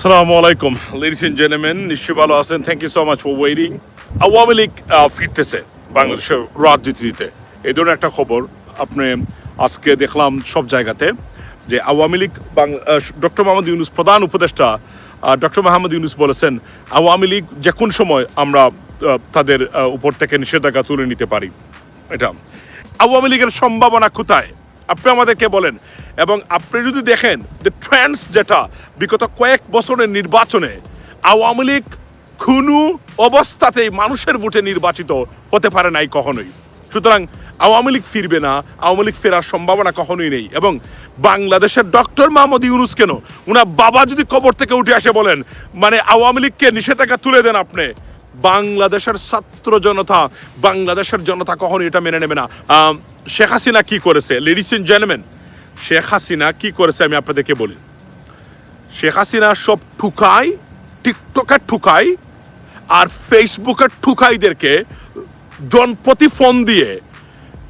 আসসালামু আলাইকুম ladies and gentleman নিশ্চয়ই ভালো আছেন। Thank you so much for waiting Awami League ফিরতেছে বাংলাদেশের রাজনীতিতে। এই ধরনের একটা খবর আপনি আজকে দেখলাম সব জায়গাতে যে আওয়ামী লীগ ডক্টর মোহাম্মদ ইউনুস প্রধান উপদেষ্টা ডক্টর মোহাম্মদ ইউনুস বলেছেন, আওয়ামী লীগ যে কোন সময় আমরা তাদের উপর থেকে নিষেধাজ্ঞা তুলে নিতে পারি। এটা। আওয়ামী লীগের সম্ভাবনা কোথায়? আপনি আমাদেরকে বলেন, এবং আপনি যদি দেখেন যে ট্রেন্ডস যেটা বিগত কয়েক বছরের নির্বাচনে আওয়ামী লীগ কোনো অবস্থাতেই মানুষের ভোটে নির্বাচিত হতে পারে নাই কখনোই। সুতরাং আওয়ামী লীগ ফিরবে না, আওয়ামী লীগ ফেরার সম্ভাবনা কখনোই নেই। এবং বাংলাদেশের ডক্টর মোহাম্মদ ইউনুস কেন? উনার বাবা যদি কবর থেকে উঠে আসে বলেন মানে আওয়ামী লীগকে নিষেধাজ্ঞা তুলে দেন আপনি। বাংলাদেশের ছাত্র জনতা, বাংলাদেশের জনতা কখনো এটা মেনে নেবে না। শেখ হাসিনা কি করেছে? Ladies and gentleman Sheikh Hasina কি করেছে আমি আপনাদেরকে বলি। শেখ হাসিনা সব ঠুকাই টিকটকের ঠুকাই আর ফেসবুকের ঠুকাইদেরকে জনপ্রতি ফোন দিয়ে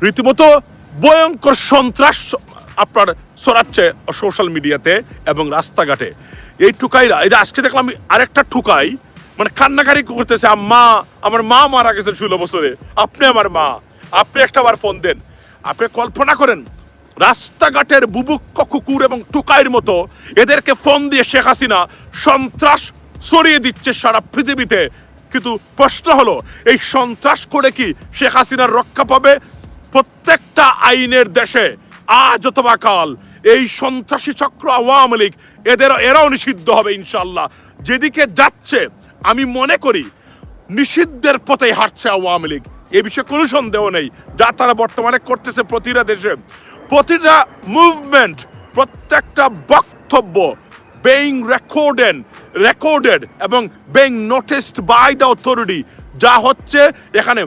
রীতিমতো ভয়ঙ্কর সন্ত্রাস আপনার ছড়াচ্ছে সোশ্যাল মিডিয়াতে এবং রাস্তাঘাটে। এই ঠুকাইরা, এই যে আজকে দেখলাম আরেকটা ঠুকাই মানে কান্নাকারি করতেছে, আম্মা, আমার মা মারা গেছে ষোলো বছরে। আপনি আমার মা। আপনি একটা বার ফোন দেন। আপনি কল্পনা করেন, রাস্তাঘাটের বুবুক্ষ কুকুর এবং টুকাইয়ের মতো এদেরকে ফোন দিয়ে শেখ হাসিনা সন্ত্রাস ছড়িয়ে দিচ্ছে সারা পৃথিবীতে। কিন্তু প্রশ্ন হলো, এই সন্ত্রাস করে কি শেখ হাসিনার রক্ষা পাবে? প্রত্যেকটা আইনের দেশে আজ অথবা কাল এই সন্ত্রাসী চক্র আওয়ামী লীগ এদের এরাও নিষিদ্ধ হবে ইনশাল্লাহ যেদিকে যাচ্ছে আমি মনে করি নিষিদ্ধের পথে হাঁটছে আওয়ামী লীগ। এ বিষয়ে কোনো সন্দেহ নেই। যা তারা বর্তমানে করতেছে প্রতিটা দেশে। প্রতিটা মুভমেন্ট প্রত্যেকটা বক্তব্য বেইং রেকর্ডেড রেকর্ডেড এবং being noticed by the authority যা হচ্ছে এখানে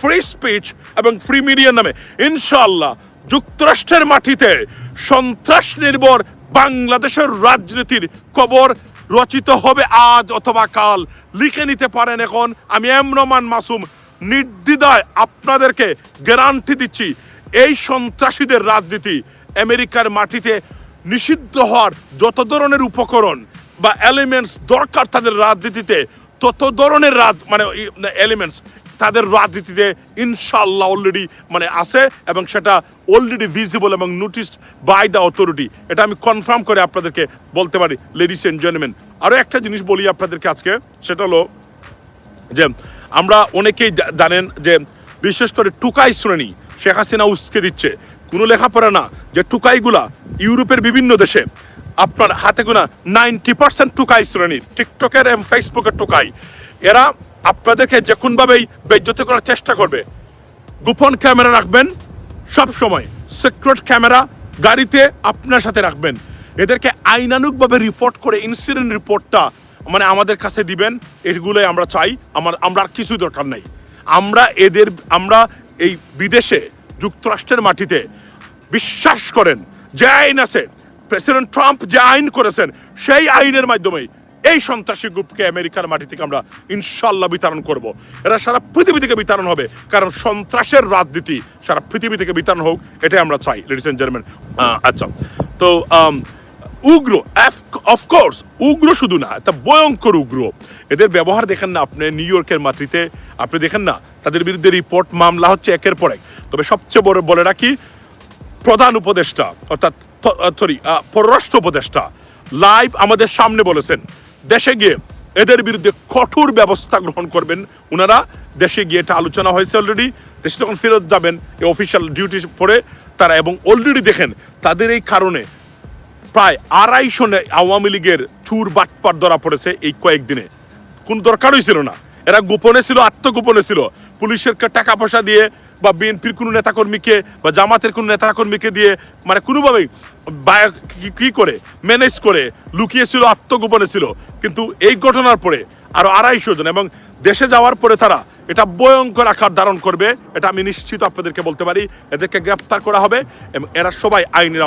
ফ্রি স্পিচ এবং ফ্রি মিডিয়ার নামে। ইনশাল্লাহ যুক্তরাষ্ট্রের মাটিতে সন্ত্রাস নির্ভর বাংলাদেশের রাজনীতির কবর রচিত হবে আজ অথবা কাল। লিখে নিতে পারেন এখন। আমি এম রমান মাসুম, নির্দ্বিধায় আপনাদেরকে গ্যারান্টি দিচ্ছি, এই সন্ত্রাসীদের রাজনীতি আমেরিকার মাটিতে নিষিদ্ধ হওয়ার যত ধরনের উপকরণ বা এলিমেন্টস দরকার তাদের রাজনীতিতে, তত ধরনের রাজ মানে এলিমেন্টস তাদের রাজনীতিতে ইনশাল্লাহ অলরেডি মানে আছে এবং সেটা অলরেডি ভিজিবল এবং নোটিসড বাই দ্য অথরিটি এটা আমি কনফার্ম করে আপনাদেরকে বলতে পারি লেডিস এন্ড জেন্টলম্যান আরও একটা জিনিস বলি আপনাদেরকে আজকে, সেটা হলো যে আমরা অনেকেই জানেন যে বিশেষ করে টুকাই শ্রেণি, শেখ হাসিনা উস্কে দিচ্ছে। কোনো লেখাপড়া না যে টুকাইগুলা ইউরোপের বিভিন্ন দেশে। আপনার হাতে গোনা নাইনটি পার্সেন্ট টুকাই শ্রেণির টিকটকের এবং ফেসবুকের টুকাই। এরা আপনাদেরকে যে কোনোভাবেই করার চেষ্টা করবে। গোপন ক্যামেরা রাখবেন, সব সময়। সিক্রেট ক্যামেরা গাড়িতে আপনার সাথে রাখবেন। এদেরকে আইনানুকভাবে রিপোর্ট করে ইনসিডেন্ট রিপোর্টটা মানে আমাদের কাছে দিবেন, এগুলোই আমরা চাই। আমার, আমরা আর কিছু দরকার নাই। আমরা এদের, আমরা এই বিদেশে যুক্তরাষ্ট্রের মাটিতে বিশ্বাস করেন, যে আইন আছে। প্রেসিডেন্ট ট্রাম্প যে আইন করেছেন, সেই আইনের মাধ্যমে এই সন্ত্রাসী গ্রুপকে আমেরিকার মাটি থেকে আমরা ইনশাল্লাহ বিতরণ করব। এরা সারা পৃথিবী থেকে বিতরণ হবে, কারণ সন্ত্রাসের রাজনীতি সারা পৃথিবী থেকে বিতরণ হোক, এটাই আমরা চাই লেডিস এন্ড জেন্টলম্যান আচ্ছা তো উগ্র অফকোর্স উগ্র শুধু না, একটা ভয়ঙ্কর উগ্র। এদের ব্যবহার দেখেন না আপনি নিউ ইয়র্কের মাটিতে, আপনি দেখেন না, তাদের বিরুদ্ধে রিপোর্ট মামলা হচ্ছে একের পর এক। তবে সবচেয়ে বড় বলে রাখি, প্রধান উপদেষ্টা, অর্থাৎ সরি পররাষ্ট্র উপদেষ্টা লাইভ আমাদের সামনে বলেছেন দেশে গিয়ে এদের বিরুদ্ধে কঠোর ব্যবস্থা গ্রহণ করবেন। ওনারা দেশে গিয়ে এটা আলোচনা হয়েছে অলরেডি দেশে যখন ফেরত যাবেন, এই অফিসিয়াল ডিউটি পরে তারা এবং অলরেডি দেখেন, তাদের এই কারণে প্রায় আড়াইশো আওয়ামী লীগের চুর বাটপার ধরা পড়েছে এই কয়েকদিনে। কোন দরকারই ছিল না। এরা গোপনে ছিল, আত্মগোপনে ছিল। পুলিশের টাকা পয়সা দিয়ে বা বিএনপির কোনো নেতাকর্মীকে বা জামাতের কোনো নেতাকর্মীকে দিয়ে মানে কোনোভাবেই কি- করে ম্যানেজ করে লুকিয়েছিল, আত্মগোপনে ছিল। কিন্তু এই ঘটনার পরে আরও আড়াইশো জন এবং দেশে যাওয়ার পরে তারা এটা ভয়ঙ্কর আকার ধারণ করবে, এটা আমি নিশ্চিত আপনাদেরকে বলতে পারি। এদেরকে গ্রেপ্তার করা হবে এবং এরা সবাই আইনের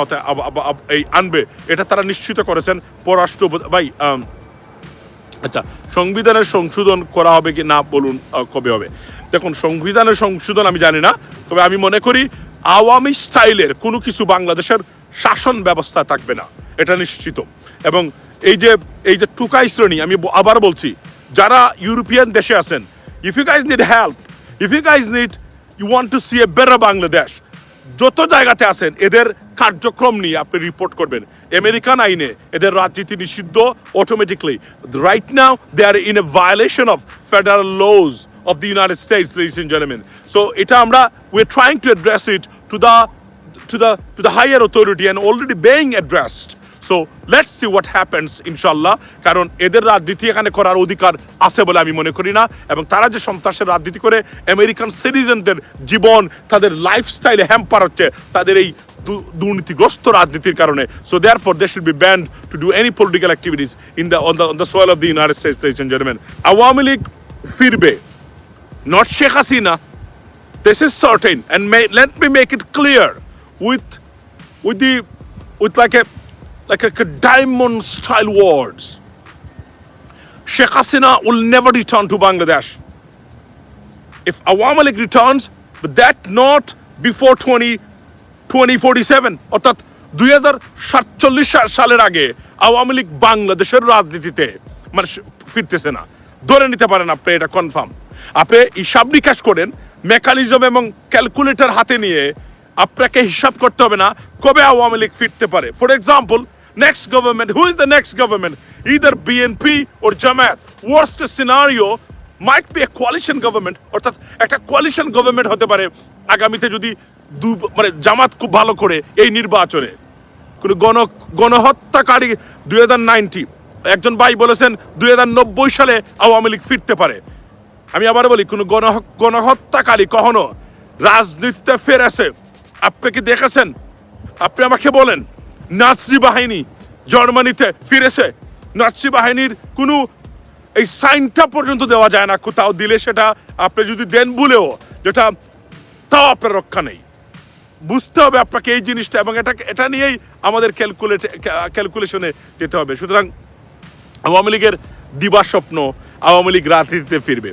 এই আনবে। এটা তারা নিশ্চিত করেছেন পররাষ্ট্র ভাই আচ্ছা সংবিধানের সংশোধন করা হবে কি না বলুন কবে হবে? দেখুন, সংবিধানের সংশোধন আমি জানি না, তবে আমি মনে করি আওয়ামী স্টাইলের কোনো কিছু বাংলাদেশের শাসন ব্যবস্থা থাকবে না, এটা নিশ্চিত। এবং এই যে এই যে টুকাই শ্রেণি, আমি আবার বলছি, যারা ইউরোপিয়ান দেশে আছেন if you guys need help if you guys need you want to see a better Bangladesh যত জায়গাতে আছেন, এদের কার্যক্রম নিয়ে আপনি রিপোর্ট করবেন। আমেরিকান আইনে এদের রাজনীতি নিষিদ্ধ automatically right now they are in a violation of federal laws of the United States ladies in gentleman so এটা আমরা are trying to address it to the to the to the higher authority and already being addressed. So, let's see what happens ইনশাল্লাহ কারণ এদের রাজনীতি এখানে করার অধিকার আছে বলে আমি মনে করি না। এবং তারা যে সন্ত্রাসের রাজনীতি করে আমেরিকান সিটিজেনদের জীবন, তাদের লাইফস্টাইলে হ্যাম্পার হচ্ছে, তাদের এই দুর্নীতিগ্রস্ত রাজনীতির কারণে। So therefore they should be banned to do any political activities in the on the on the soil of the United States gentleman Awami League ফিরবে। Not Sheikh Hasina this is certain and may, let me make it clear with with the with like a like a, a diamond style words Sheikh Hasina will never return to Bangladesh if Awam League returns but that not before 20 2047 অর্থাৎ দুই হাজার সাতচল্লিশ সালের আগে আওয়ামী লীগ বাংলাদেশের রাজনীতিতে মানে ফিরতেছে না ধরে নিতে পারেন আপনি এটা কনফার্ম আপনি হিসাব নিকাশ করেন মেকানিজম এবং ক্যালকুলেটর হাতে নিয়ে আপনাকে হিসাব করতে হবে না, কবে আওয়ামী লীগ ফিরতে পারে। For example next government who is the next government either BNP or Jamaat worst scenario might be a coalition government অর্থাৎ একটা কোয়ালিশন গভর্নমেন্ট হতে পারে, আগামীতে যদি দু মানে জামাত খুব ভালো করে এই নির্বাচনে। কোনো গণ, গণহত্যাকারী দুই হাজার নাইনটি, একজন ভাই বলেছেন দুই হাজার নব্বই সালে আওয়ামী লীগ ফিরতে পারে। আমি আবার বলি, কোনো গণ গণহত্যাকারী কখনো রাজনীতিতে ফেরেছে। আপনি কি দেখেছেন? আপনি আমাকে বলেন, নাৎসি বাহিনী জার্মানিতে ফিরেছে। নাৎসি বাহিনীর কোনো এই সাইনটা পর্যন্ত দেওয়া যায় না, কোথাও দিলে সেটা আপনি যদি দেন বলেও, যেটা তাও আপনার রক্ষা নেই। বুঝতে হবে আপনাকে এই জিনিসটা, এবং এটা এটা নিয়েই আমাদের ক্যালকুলেট ক্যালকুলেশনে যেতে হবে। সুতরাং আওয়ামী লীগের দিবা স্বপ্ন আওয়ামী লীগ রাজনীতিতে ফিরবে।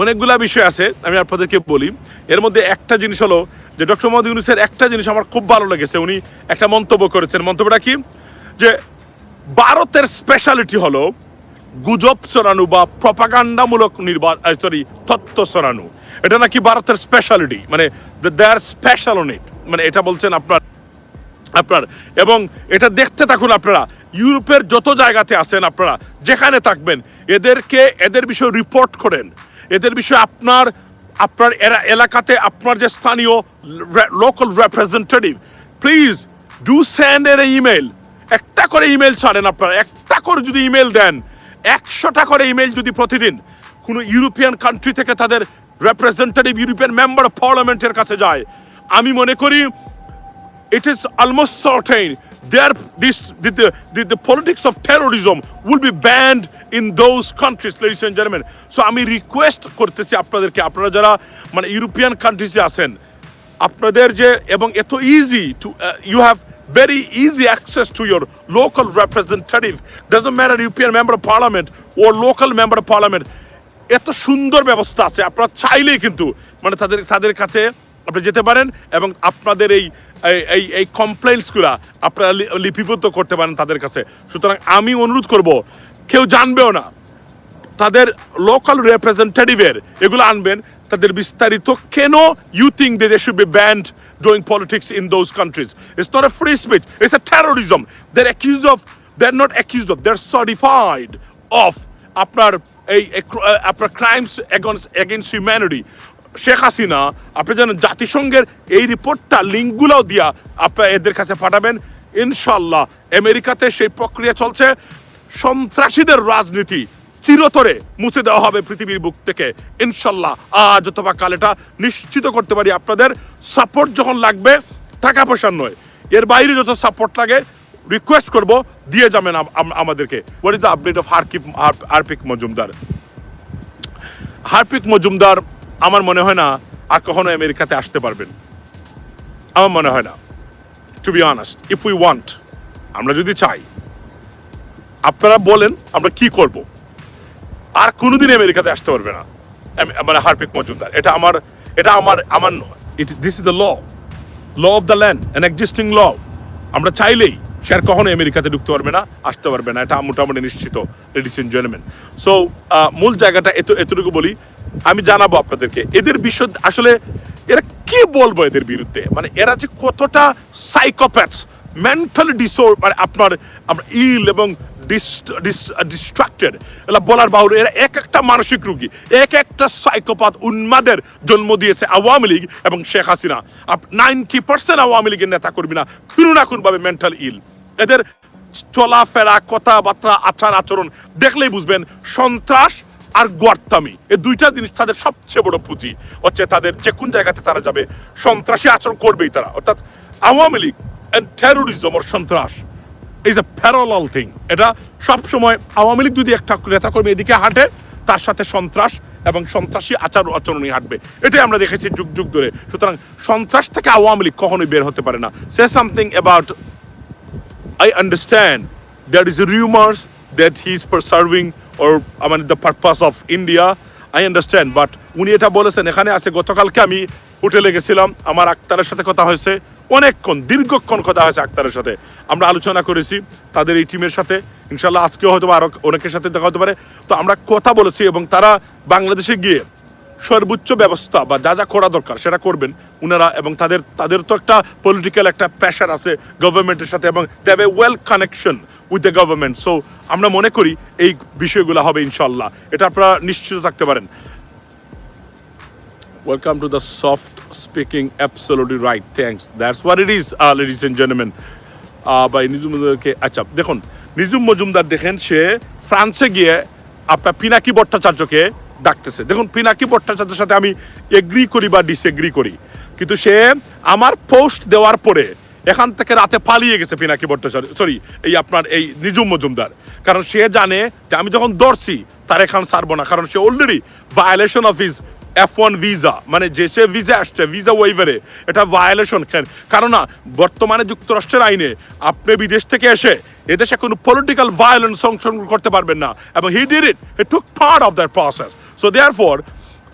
অনেকগুলা বিষয় আছে, আমি আপনাদেরকে বলি। এর মধ্যে একটা জিনিস হলো যে ডক্টর মোহাম্মদ ইউনুসের একটা জিনিস আমার খুব ভালো লেগেছে, উনি একটা মন্তব্য করেছেন। মন্তব্যটা কি? যে ভারতের স্পেশালিটি হলো গুজব ছড়ানো বা প্রপাগান্ডামূলক নির্বাচন সরি তত্ত্ব ছড়ানো। এটা নাকি ভারতের স্পেশালিটি মানে দে আর স্পেশাল অন ইট মানে এটা বলছেন আপনার আপনার। এবং এটা দেখতে থাকুন আপনারা, ইউরোপের যত জায়গাতে আছেন আপনারা, যেখানে থাকবেন, এদেরকে, এদের বিষয়ে রিপোর্ট করেন। এদের বিষয়ে আপনার আপনার এরা, এলাকাতে আপনার যে স্থানীয় local representative please do send এর ইমেল একটা করে ইমেল ছাড়েন আপনারা, একটা করে যদি ইমেল দেন, একশোটা করে ইমেল যদি প্রতিদিন কোনো ইউরোপিয়ান কান্ট্রি থেকে তাদের রেপ্রেজেন্টেটিভ ইউরোপিয়ান মেম্বার অফ পার্লামেন্টের কাছে যায়, আমি মনে করি it is almost certain there this the, the, the, the politics of terrorism will be banned in those countries ladies and gentlemen so আমি রিকোয়েস্ট করতেছি আপনাদেরকে আপনারা যারা মানে ইউরোপিয়ান কান্ট্রিজে আছেন আপনাদের যে এবং এত easy to you have very easy access to your local representative doesn't matter european member of parliament or local member of parliament এত সুন্দর ব্যবস্থা আছে আপনারা চাইলেই কিন্তু মানে তাদের তাদের কাছে আপনি যেতে পারেন এবং আপনাদের এই এই- এই কমপ্লেন্টসগুলো আপনারা লিপিবদ্ধ করতে পারেন তাদের কাছে। সুতরাং আমি অনুরোধ করব, কেউ জানবেও না। তাদের লোকাল রিপ্রেজেন্টেটিভের এগুলো আনবেন, তাদের বিস্তারিত কেন you think they should be banned doing politics in those countries it's not a free speech it's a terrorism they're accused of they are not accused of they are certified of আপনার এই আপনার crimes against humanity Sheikh Hasina, আপনি যেন জাতিসংঘের এই রিপোর্টটা লিঙ্কগুলোও দিয়া আপনার এদের কাছে পাঠাবেন ইনশাল্লাহ আমেরিকাতে সেই প্রক্রিয়া চলছে। সন্ত্রাসীদের রাজনীতি চিরতরে মুছে দেওয়া হবে পৃথিবীর বুক থেকে। ইনশাল্লাহ আজ অথবা কাল এটা নিশ্চিত করতে পারি আপনাদের। সাপোর্ট যখন লাগবে, টাকা পয়সার নয়, এর বাইরে যত সাপোর্ট লাগে রিকোয়েস্ট করব, দিয়ে যাবেন আম- আম- আমাদেরকে। What is the update of হারকিপ Harpic Majumdar Harpic Majumdar আমার মনে হয় না আর কখনো আমেরিকাতে আসতে পারবেন। আমার মনে হয় না। To be honest if we want আমরা যদি চাই, আপনারা বলেন আমরা কি করব। আর কোনোদিন আমেরিকাতে আসতে পারবে না। মানে হারপিক মজুমদার, এটা আমার এটা আমার আমার it this is the law law of the land an existing law আমরা চাইলেই সে আর কখনো আমেরিকাতে ঢুকতে পারবে না, আসতে পারবে না। এটা মোটামুটি নিশ্চিত লেডিস এন্ড জেন্টলম্যান সো মূল জায়গাটা এত, এতটুকু বলি আমি জানাব আপনাদেরকে। এদের বিষয় আসলে এরা কি বলব এদের বিরুদ্ধে? মানে এরা যে কতটা সাইকোপ্যাথস মেন্টাল ডিসোর মানে আপনার ইল এবং ডিস্ট্রাক্টেড এরা বলার বাহুর এরা এক একটা মানসিক রোগী, এক একটা সাইকোপাত উন্মাদের জন্ম দিয়েছে আওয়ামী লীগ এবং শেখ হাসিনা। নাইনটি পার্সেন্ট আওয়ামী লীগের নেতা কর্মীরা কোনো না কোনোভাবে মেন্টাল ইল এদের চলাফেরা, কথাবার্তা আচার আচরণ দেখলেই বুঝবেন সন্ত্রাস আর গোয়ার্তামি। এই দুইটা জিনিস তাদের সবচেয়ে বড় পুঁজি। হচ্ছে তাদের যে কোন জায়গাতে তারা যাবে, সন্ত্রাসী আচরণ করবেই তারা। অর্থাৎ Awami League and terrorism or সন্ত্রাস ইজ এ প্যারালাল থিং এটা সবসময় আওয়ামী লীগ যদি একটা নেতাকর্মী এদিকে হাঁটে, তার সাথে সন্ত্রাস এবং সন্ত্রাসী আচার আচরণই হাঁটবে। এটাই আমরা দেখেছি যুগ যুগ ধরে। সুতরাং সন্ত্রাস থেকে আওয়ামী লীগ কখনোই বের হতে পারে না। সে something about I understand there is rumors that he is preserving or I mean the purpose of India. I understand, but উনি এটা বলেছেন এখানে আছে গতকালকে আমি হোটেলে গেছিলাম আমার আক্তারের সাথে কথা হয়েছে অনেকক্ষণ দীর্ঘক্ষণ কথা হয়েছে আক্তারের সাথে আমরা আলোচনা করেছি তাদের এই টিমের সাথে ইনশাল্লাহ আজকেও হয়তো বা আরও অনেকের সাথে দেখা হতে পারে তো আমরা কথা বলেছি এবং তারা বাংলাদেশে গিয়ে সর্বোচ্চ ব্যবস্থা বা যা যা করা দরকার সেটা করবেন উনারা এবং তাদের তাদের তো একটা পলিটিক্যাল একটা প্রেশার আছে গভর্নমেন্টের সাথে এবং they have a well connection with the government so আমরা মনে করি এই বিষয়গুলো হবে ইনশাল্লাহ এটা আপনারা নিশ্চিত থাকতে পারেন। Welcome to the soft speaking absolutely right thanks that's what it is ladies and gentleman বা নিজুম মজুমদারকে আচ্ছা দেখুন নিজুম মজুমদার দেখেন, সে ফ্রান্সে গিয়ে আপনার পিনাকি ভট্টাচার্যকে ডাকতেছে। দেখুন, পিনাকি ভট্টাচার্যের সাথে আমি এগ্রি করি বা ডিসএগ্রি করি। কিন্তু সে আমার পোস্ট দেওয়ার পরে এখান থেকে রাতে পালিয়ে গেছে পিনাকি ভট্টাচার্য সরি এই আপনার, এই নিজুম মজুমদার। কারণ সে জানে যে আমি যখন দর্শি তার এখান সারবো না। কারণ সে already violation of his F one visa মানে যে সে ভিসা আসছে ভিসা ওয়েভারে এটা ভায়োলেশন কারণ না বর্তমানে যুক্তরাষ্ট্রের আইনে আপনি বিদেশ থেকে এসে এদেশে কোনো পলিটিক্যাল ভায়োলেন্স অংশগ্রহণ করতে পারবেন না, এবং he did it he took part of that process so therefore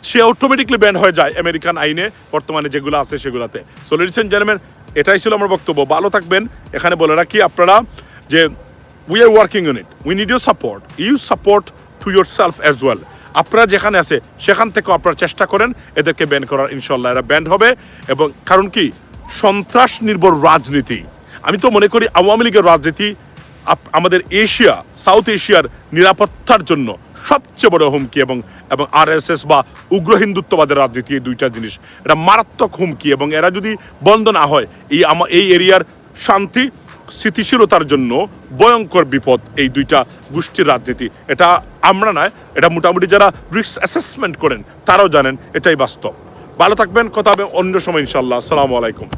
say automatically ban হয়ে যায় আমেরিকান আইনে, বর্তমানে যেগুলো আছে সেগুলোতে। সো লেডিস জেন্টলম্যান এটাই ছিল আমার বক্তব্য। ভালো থাকবেন। এখানে বলে রাখি আপনারা যে we are working in it we need you support you support to yourself as well আপনারা যেখানে আছে, সেখান থেকেও আপনারা চেষ্টা করেন এদেরকে ব্যান করার ইনশাল্লাহ এরা ব্যান্ড হবে। এবং কারণ কি? সন্ত্রাস নির্ভর রাজনীতি। আমি তো মনে করি আওয়ামী লীগের রাজনীতি আমাদের এশিয়া, সাউথ এশিয়ার নিরাপত্তার জন্য সবচেয়ে বড় হুমকি এবং এবং আরএসএস বা উগ্র হিন্দুত্ববাদের রাজনীতি এই দুইটা জিনিস। এটা মারাত্মক হুমকি এবং এরা যদি বন্ধ না হয়, এই এই এরিয়ার শান্তি স্থিতিশীলতার জন্য ভয়ঙ্কর বিপদ এই দুইটা গোষ্ঠীর রাজনীতি। এটা আমরা নয়, এটা মোটামুটি যারা রিস্ক অ্যাসেসমেন্ট করেন, তারাও জানেন, এটাই বাস্তব। ভালো থাকবেন, কথা হবে অন্য সময় ইনশাল্লাহ আসসালামু আলাইকুম।